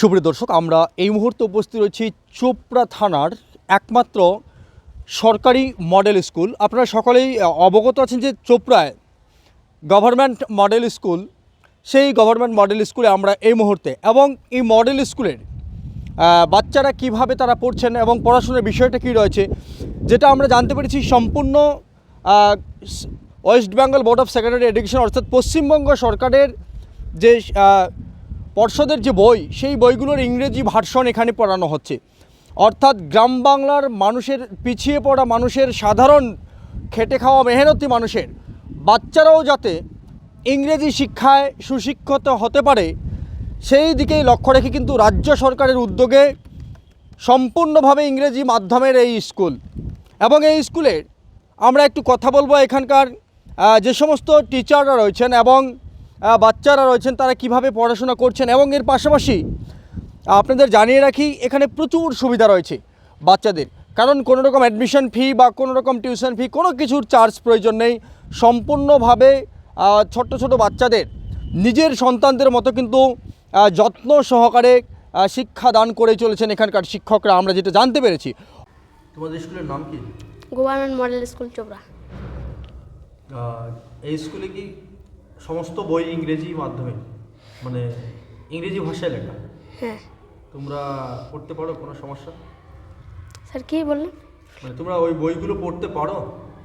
সুপ্রিয় দর্শক, আমরা এই মুহূর্তে উপস্থিত রয়েছি চোপড়া থানার একমাত্র সরকারি মডেল স্কুল। আপনারা সকলেই অবগত আছেন যে চোপড়ায় গভর্নমেন্ট মডেল স্কুল, সেই গভর্নমেন্ট মডেল স্কুলে আমরা এই মুহূর্তে এবং এই মডেল স্কুলের বাচ্চারা কীভাবে তারা পড়ছেন এবং পড়াশোনার বিষয়টা কী রয়েছে, যেটা আমরা জানতে পেরেছি সম্পূর্ণ West Bengal Board of Secondary Education অর্থাৎ পশ্চিমবঙ্গ সরকারের যে পর্ষদের যে বই, সেই বইগুলোর ইংরেজি ভার্সন এখানে পড়ানো হচ্ছে। অর্থাৎ গ্রাম বাংলার মানুষের, পিছিয়ে পড়া মানুষের, সাধারণ, খেটে খাওয়া মেহনতি মানুষের, বাচ্চারাও যাতে ইংরেজি শিক্ষায় সুশিক্ষিত হতে পারে, সেই দিকেই লক্ষ্য রেখে কিন্তু রাজ্য সরকারের উদ্যোগে সম্পূর্ণভাবে ইংরেজি মাধ্যমের এই স্কুল। এবং এই স্কুলের আমরা একটু কথা বলব এখানকার যে সমস্ত টিচাররা রয়েছেন এবং বাচ্চারা রয়েছেন তারা কীভাবে পড়াশোনা করছেন এবং এর পাশাপাশি আপনাদের জানিয়ে রাখি এখানে প্রচুর সুবিধা রয়েছে বাচ্চাদের। কারণ কোনো রকম অ্যাডমিশন ফি বা কোনো রকম টিউশন ফি কোনো কিছুর চার্জ প্রয়োজন নেই। সম্পূর্ণভাবে ছোট্ট ছোট বাচ্চাদের নিজের সন্তানদের মতো কিন্তু যত্ন সহকারে শিক্ষা দান করে চলেছেন এখানকার শিক্ষকরা। আমরা যেটা জানতে পেরেছি। তোমাদের স্কুলের নাম কি? Government model school Chopra. এই স্কুলে কি সমস্ত বই ইংরেজি মাধ্যমে মানে ইংরেজি ভাষায় লেখা। হ্যাঁ। তোমরা পড়তে পারো কোনো সমস্যা? স্যার কী বললেন? মানে তোমরা ওই বইগুলো পড়তে পারো?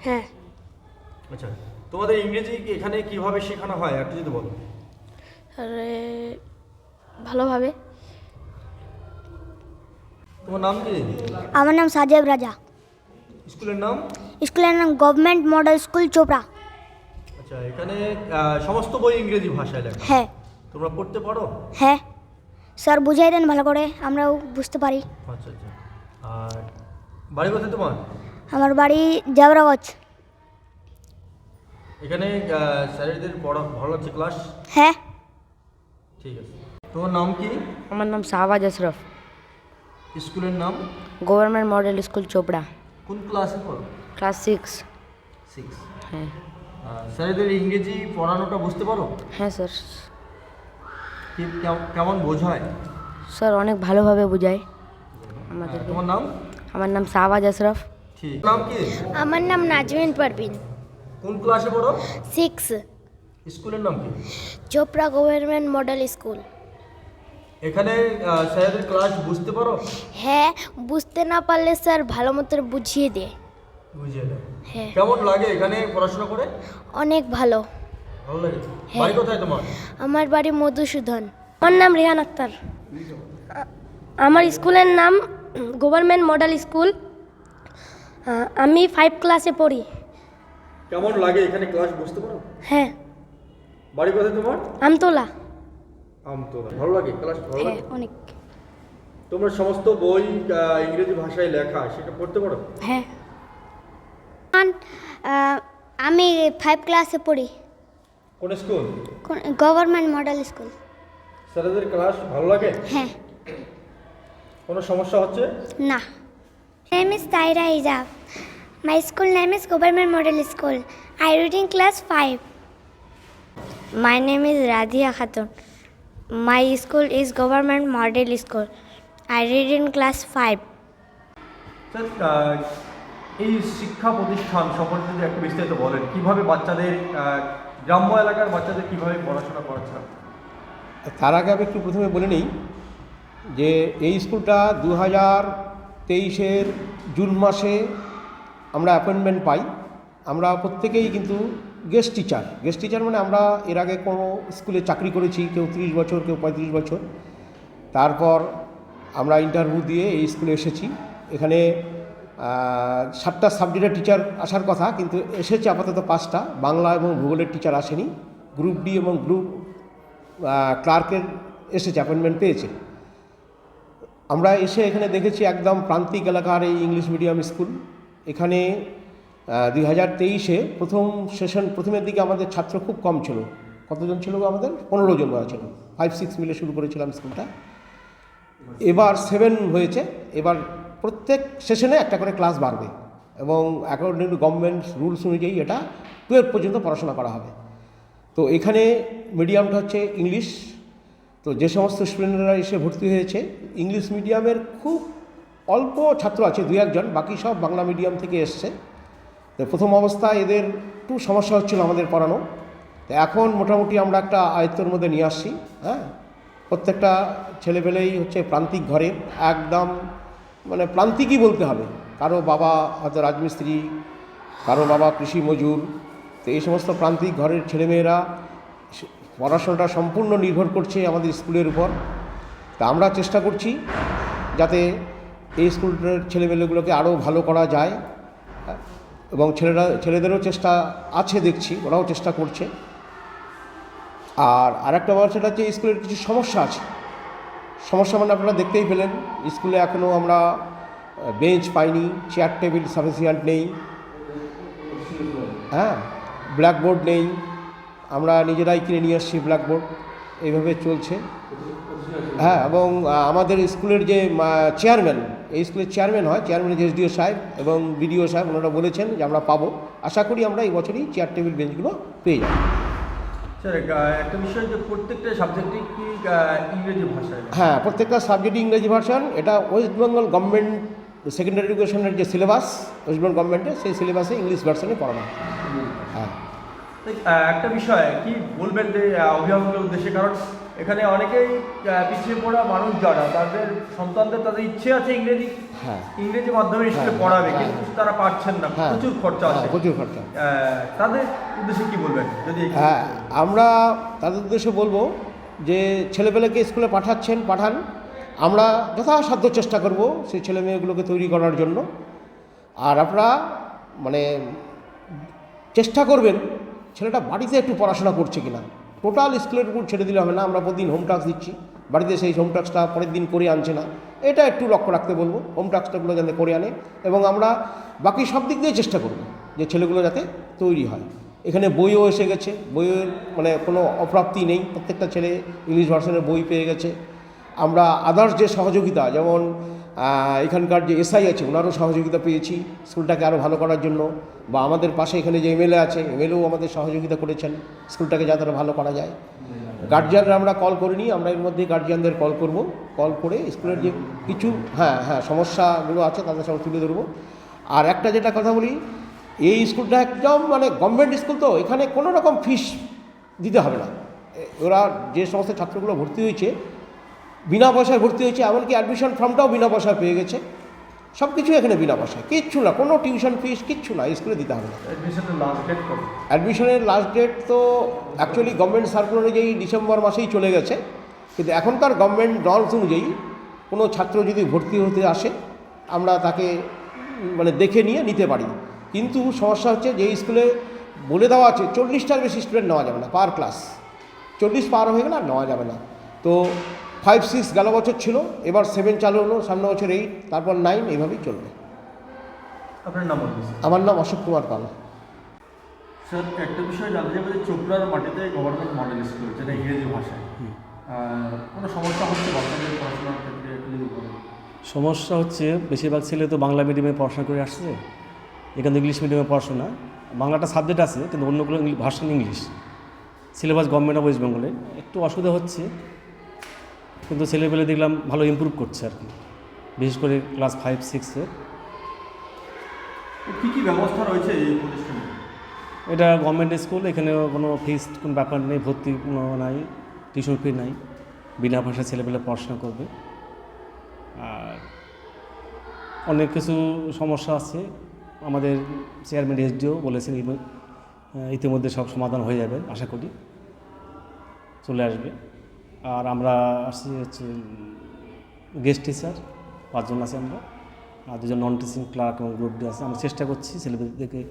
হ্যাঁ। আচ্ছা তোমাদের ইংরেজি এখানে কীভাবে শেখানো হয় একটু যদি বলো? স্যার ভালোভাবে। তোমার নাম কি? আমার নাম সাজেব রাজা। স্কুলের নাম? স্কুলের নাম গভর্নমেন্ট মডেল স্কুল চোপড়া। আচ্ছা এখানে সমস্ত বই ইংরেজি ভাষায় লেখা। হ্যাঁ। তোমরা পড়তে পারো? হ্যাঁ। স্যার বুঝাই দেন ভালো করে আমরাও বুঝতে পারি। আচ্ছা আচ্ছা। আর বাড়ি কোথায় তোমার? আমার বাড়ি জাবরাগঞ্জ। এখানে আহ, স্যারেদের পড়া ভালো লাগছে ক্লাস? হ্যাঁ। ঠিক আছে। তোমার নাম কি? আমার নাম শাহবাজ আশরফ। স্কুলের নাম? Government model school Chopra. কোন ক্লাসে পড়ো? Class six. সিক্স। হ্যাঁ। স্যারেদের ইংরেজি পড়ানোটা বুঝতে পারো? হ্যাঁ স্যার। কি কেম- কেমন বোঝায়? স্যার অনেক ভালোভাবে বোঝায় হ্যাঁ, আমাদেরকে। তোমার নাম? আমার নাম শাহবাজ আশরফ। ঠিক। নাম কি? আমার নাম নাজমিন পারবিন কোন ক্লাসে পড়ো? সিক্স। স্কুলের নাম কি? Chopra government model school. এখানে স্যারেদের ক্লাস বুঝতে পারো? হ্যাঁ বুঝতে না পারলে স্যার ভালো মতো বুঝিয়ে দেয়। হ্যাঁ। কেমন লাগে এখানে পড়াশোনা করে? অনেক ভালো। ভালো লাগে হ্যাঁ। বাড়ি কোথায় তোমার? আমার বাড়ি মধুসূদন। আমার নাম রেহান আক্তার। আমার স্কুলের নাম গভর্নমেন্ট মডেল স্কুল। আমি ফাইভ ক্লাসে পড়ি। কেমন লাগে এখানে ক্লাস বুঝতে পারো? হ্যাঁ। বাড়ি কোথায় তোমার? আমতলা। আমতলা। ভালো লাগে ক্লাস ভালো হ্যাঁ লাগে? অনেক। তোমরা সমস্ত বই ইংরেজি ভাষায় লেখা সেটা পড়তে পারো? হ্যাঁ। এখন আমি ফাইভ ক্লাসে পড়ি। কোন স্কুল গভর্নমেন্ট মডেল স্কুল স্যারদের ক্লাস ভালো লাগে? হ্যাঁ। কোনো সমস্যা হচ্ছে? না। Name is Taira Hijab my school name is government model school I reading class five my name is Radhiya Khatun my school is government model school I read in class five এই শিক্ষা প্রতিষ্ঠান সম্পর্কে যদি একটু বিস্তারিত বলেন, কীভাবে বাচ্চাদের গ্রাম্য এলাকার বাচ্চাদের কীভাবে পড়াশোনা করাচ্ছেন তার আগে আমি একটু প্রথমে বলে নিই যে এই স্কুলটা দু হাজার তেইশের জুন মাসে আমরা অ্যাপয়েন্টমেন্ট পাই। আমরা প্রত্যেকেই কিন্তু গেস্ট টিচার গেস্ট টিচার মানে আমরা এর আগে কোনো স্কুলে চাকরি করেছি, কেউ তিরিশ বছর, কেউ পঁয়ত্রিশ বছর। তারপর আমরা ইন্টারভিউ দিয়ে এই স্কুলে এসেছি। এখানে সাতটা সাবজেক্টের টিচার আসার কথা, কিন্তু এসেছে আপাতত পাঁচটা। বাংলা এবং ভূগোলের টিচার আসেনি। গ্রুপ ডি এবং গ্রুপ ক্লার্কের এসেছে অ্যাপয়েন্টমেন্ট পেয়েছে। আমরা এসে এখানে দেখেছি একদম প্রান্তিক এলাকার এই ইংলিশ মিডিয়াম স্কুল এখানে দুই হাজার তেইশে প্রথম সেশন প্রথমের দিকে আমাদের ছাত্র খুব কম ছিল। কতজন ছিল আমাদের? পনেরো জন বলা ছিল ফাইভ সিক্স মিলে শুরু করেছিলাম স্কুলটা এবার সেভেন হয়েছে। এবার প্রত্যেক সেশনে একটা করে ক্লাস বাড়বে এবং অ্যাকর্ডিং টু গভর্নমেন্ট রুলস অনুযায়ী এটা টুয়েলভ পর্যন্ত পড়াশোনা করা হবে। তো এখানে মিডিয়ামটা হচ্ছে ইংলিশ তো যে সমস্ত স্টুডেন্টরা এসে ভর্তি হয়েছে ইংলিশ মিডিয়ামের খুব অল্প ছাত্র আছে দু একজন, বাকি সব বাংলা মিডিয়াম থেকে এসছে। তো প্রথম অবস্থায় এদের একটু সমস্যা হচ্ছিল আমাদের পড়ানো। তো এখন মোটামুটি আমরা একটা আয়ত্তর মধ্যে নিয়ে আসছি হ্যাঁ? প্রত্যেকটা ছেলেপেলেই হচ্ছে প্রান্তিক ঘরের, একদম মানে প্রান্তিকই বলতে হবে। কারও বাবা হয়তো রাজমিস্ত্রি, কারও বাবা কৃষি মজুর। তো এই সমস্ত প্রান্তিক ঘরের ছেলেমেয়েরা পড়াশোনাটা সম্পূর্ণ নির্ভর করছে আমাদের স্কুলের উপর। তা আমরা চেষ্টা করছি যাতে এই স্কুলের ছেলেমেয়েগুলোকে আরও ভালো করা যায়। এবং ছেলেরা, ছেলেদেরও চেষ্টা আছে দেখছি, ওরাও চেষ্টা করছে। আর আরেকটা ব্যাপার সেটা হচ্ছে স্কুলের কিছু সমস্যা আছে। সমস্যা মানে আপনারা দেখতেই পেলেন, স্কুলে এখনও আমরা বেঞ্চ পাইনি, চেয়ার টেবিল সাফিসিয়েন্ট নেই হ্যাঁ ব্ল্যাকবোর্ড নেই, আমরা নিজেরাই কিনে নিয়ে আসছি ব্ল্যাকবোর্ড, এইভাবে চলছে। হ্যাঁ এবং আমাদের স্কুলের যে চেয়ারম্যান, এই স্কুলের চেয়ারম্যান হয়, চেয়ারম্যান এসডিও সাহেব এবং বিডিও সাহেব, ওনারা বলেছেন যে আমরা পাবো। আশা করি আমরা এই বছরই চেয়ার টেবিল বেঞ্চগুলো পেয়ে যাব। স্যার একটা বিষয় যে প্রত্যেকটা কি ইংরেজি ভাষায়? হ্যাঁ প্রত্যেকটা সাবজেক্ট ইংরেজি ভার্সন এটা ওয়েস্ট বেঙ্গল গভর্নমেন্ট সেকেন্ডারি এডুকেশনের যে সিলেবাস ওয়েস্ট বেঙ্গল গভর্নমেন্টের সেই সিলেবাসে ইংলিশ ভার্সনে পড়ানো। হয়। হ্যাঁ একটা বিষয় কি বলবেন যে অভিভাবকের উদ্দেশ্যে? কারণ এখানে অনেকেই পিছিয়ে পড়া মানুষ যারা তাদের সন্তানদের তাদের ইচ্ছে আছে ইংরেজি হ্যাঁ। ইংরেজি মাধ্যমে স্কুলে হ্যাঁ, পড়াবে হ্যাঁ। কিন্তু তারা পারছেন না প্রচুর খরচা আছে। প্রচুর খরচা তাদের উদ্দেশ্যে কি বলবেন? যদি হ্যাঁ আমরা তাদের উদ্দেশ্যে বলব যে ছেলেপেলেকে স্কুলে পাঠাচ্ছেন পাঠান। আমরা যথাসাধ্য চেষ্টা করব সেই ছেলে মেয়েগুলোকে তৈরি করার জন্য। আর আপনারা মানে চেষ্টা করবেন ছেলেটা বাড়িতে একটু পড়াশোনা করছে কিনা। টোটাল স্কুলের উপর ছেড়ে দিলে হবে না, আমরা প্রতিদিন হোম টাস্ক দিচ্ছি। বাড়িতে সেই হোম টাস্কটা পরের দিন করে আনছে না। এটা একটু লক্ষ্য রাখতে বলব হোম টাস্কটাগুলো যাতে করে আনে এবং আমরা বাকি সব দিক দিয়ে চেষ্টা করব যে ছেলেগুলো যাতে তৈরি হয়। এখানে বইও এসে গেছে, বইয়ের মানে কোনো অপ্রাপ্তি নেই, প্রত্যেকটা ছেলে ইংলিশ ভার্সনের বই পেয়ে গেছে। আমরা আদার্স যে সহযোগিতা, যেমন এখানকার যে এসআই আছে, ওনারও সহযোগিতা পেয়েছি স্কুলটাকে আরও ভালো করার জন্য। বা আমাদের পাশে এখানে যে এমএলএ আছে, এমএলএও আমাদের সহযোগিতা করেছেন, স্কুলটাকে যাতে ভালো করা যায়। গার্জিয়ানরা আমরা কল করিনি, আমরা এর মধ্যে গার্জিয়ানদের কল করব। কল করে স্কুলের যে কিছু হ্যাঁ হ্যাঁ সমস্যাগুলো আছে তাদের সঙ্গে তুলে ধরবো। আর একটা যেটা কথা বলি, এই স্কুলটা একদম মানে গভর্নমেন্ট স্কুল তো, এখানে কোনো রকম ফিস দিতে হবে না। ওরা যে সমস্ত ছাত্রগুলো ভর্তি হয়েছে বিনা পয়সায় ভর্তি হয়েছে এমনকি অ্যাডমিশন ফর্মটাও বিনা পয়সায় পেয়ে গেছে। সব কিছু এখানে বিনা পয়সায় কিচ্ছু না কোনো টিউশন ফিস কিচ্ছু না স্কুলে দিতে হবে না। অ্যাডমিশনের লাস্ট ডেট তো অ্যাকচুয়ালি গভর্নমেন্ট সার্কুলার অনুযায়ী ডিসেম্বর মাসেই চলে গেছে কিন্তু এখনকার গভর্নমেন্ট নর্মস অনুযায়ী কোনো ছাত্র যদি ভর্তি হতে আসে আমরা তাকে মানে দেখে নিয়ে নিতে পারি। কিন্তু সমস্যা হচ্ছে যে স্কুলে বলে দেওয়া আছে চল্লিশটার বেশি স্টুডেন্ট নেওয়া যাবে না পার ক্লাস চল্লিশ পার হয়ে গেলে আর নেওয়া যাবে না। তো ফাইভ সিক্স গেল বছর ছিল এবার সেভেন চালু হলো সামনে বছর এইট তারপর নাইন এইভাবেই চলবে। আপনার নাম আমার নাম অশোক কুমার পাল। স্যার একটা বিষয় জানতে চাইব যে চোপড়ার মাটিতে গভর্নমেন্ট মডেল স্কুল যেটা ইংরেজি ভাষায় কোনো সমস্যা হচ্ছে বাচ্চাদের পড়াশোনার ক্ষেত্রে? সমস্যা হচ্ছে বেশিরভাগ ছেলে তো বাংলা মিডিয়ামে পড়াশোনা করে আসছে এখানে ইংলিশ মিডিয়ামে পড়াশোনা। বাংলাটা সাবজেক্ট আছে কিন্তু অন্যগুলো version English syllabus government of West বেঙ্গলে একটু অসুবিধা হচ্ছে কিন্তু ছেলেপেলে দেখলাম ভালো ইমপ্রুভ করছে আর কি। বিশেষ করে ক্লাস ফাইভ সিক্সে কী কী ব্যবস্থা রয়েছে এই প্রতিষ্ঠানে? এটা গভর্নমেন্ট স্কুল এখানে কোনো ফিস কোনো ব্যাপার নেই ভর্তি কোনো নাই টিউশন ফি নাই। বিনা পয়সা ছেলেপেলে পড়াশোনা করবে। আর অনেক কিছু সমস্যা আছে। আমাদের চেয়ারম্যান এসডিও বলেছেন ইতিমধ্যে সব সমাধান হয়ে যাবে আশা করি। চলে আসবে। আর আমরা আসছি হচ্ছে গেস্ট টিচার পাঁচজন আছে আমরা। আর দুজন নন টিচিং ক্লার্ক এবং গ্রুপ ডি আছে। আমরা চেষ্টা করছি ছেলেমেয়েদেরকে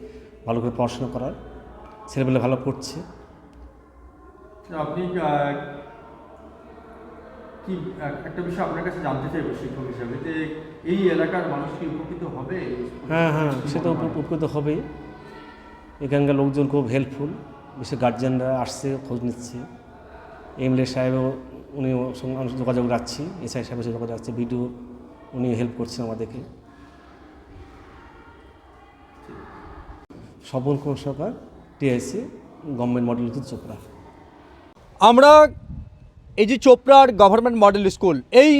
ভালো করে পড়াশোনা করার। ছেলেমেলে ভালো স্যার, আপনি কি একটা বিষয় আপনার কাছে জানতে চাইব শিক্ষক হিসাবে যে এই এলাকার মানুষ কি উপকৃত হবে? হ্যাঁ হ্যাঁ থেকে? সে তো উপ- উপকৃত হবেই। এখানকার লোকজন খুব হেল্পফুল বিশেষ গার্জেনরা আসছে খোঁজ নিচ্ছে। এমএলএ সাহেবও উনি সঙ্গে যোগাযোগ রাখছি, এসআই সাহেবের সাথে যোগাযোগ রাখছে বিডিও উনি হেল্প করছেন আমাদেরকে। Swapan Kumar Sarkar TIC government model school Chopra. আমরা এই যে চোপড়ার গভর্নমেন্ট মডেল স্কুল এই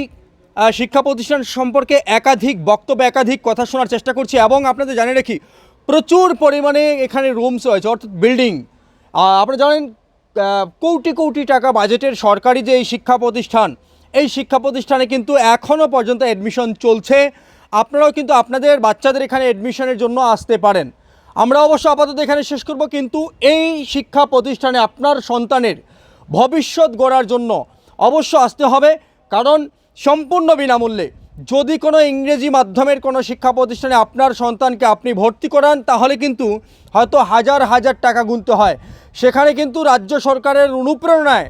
শিক্ষা প্রতিষ্ঠান সম্পর্কে একাধিক বক্তব্য, একাধিক কথা শোনার চেষ্টা করছি এবং আপনাদের জানিয়ে রাখি, প্রচুর পরিমাণে এখানে রুমস রয়েছে, অর্থাৎ বিল্ডিং আপনারা জানেন কোটি কোটি টাকা বাজেটের সরকারি যে এই শিক্ষা প্রতিষ্ঠান, এই শিক্ষা প্রতিষ্ঠানে কিন্তু এখনও পর্যন্ত অ্যাডমিশন চলছে। আপনারাও কিন্তু আপনাদের বাচ্চাদের এখানে অ্যাডমিশনের জন্য আসতে পারেন। আমরা অবশ্য আপাতত এখানে শেষ করব, কিন্তু এই শিক্ষা প্রতিষ্ঠানে আপনার সন্তানের ভবিষ্যৎ গড়ার জন্য অবশ্য আসতে হবে, কারণ সম্পূর্ণ বিনামূল্যে যদি কোনো ইংরেজি মাধ্যমের কোনো শিক্ষা প্রতিষ্ঠানে আপনার সন্তানকে আপনি ভর্তি করান, তাহলে কিন্তু হয়তো হাজার হাজার টাকা গুনতে হয়। সেখানে কিন্তু রাজ্য সরকারের অনুপ্রেরণায়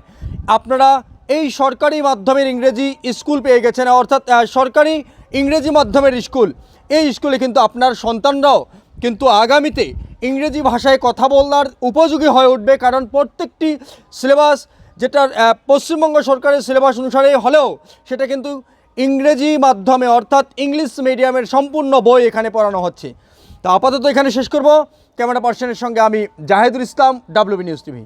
আপনারা এই সরকারি মাধ্যমের ইংরেজি স্কুল পেয়ে গেছেন। অর্থাৎ সরকারি ইংরেজি মাধ্যমের স্কুল। এই স্কুলে কিন্তু আপনার সন্তানরাও কিন্তু আগামীতে ইংরেজি ভাষায় কথা বলার উপযোগী হয়ে উঠবে। কারণ প্রত্যেকটি সিলেবাস যেটা পশ্চিমবঙ্গ সরকারের সিলেবাস অনুসারে হলেও সেটা কিন্তু ইংরেজি মাধ্যমে, অর্থাৎ ইংলিশ মিডিয়ামের সম্পূর্ণ বই এখানে পড়ানো হচ্ছে। তা আপাতত এখানে শেষ করব। ক্যামেরা পার্সনের সঙ্গে আমি Zahidul Islam WB news TV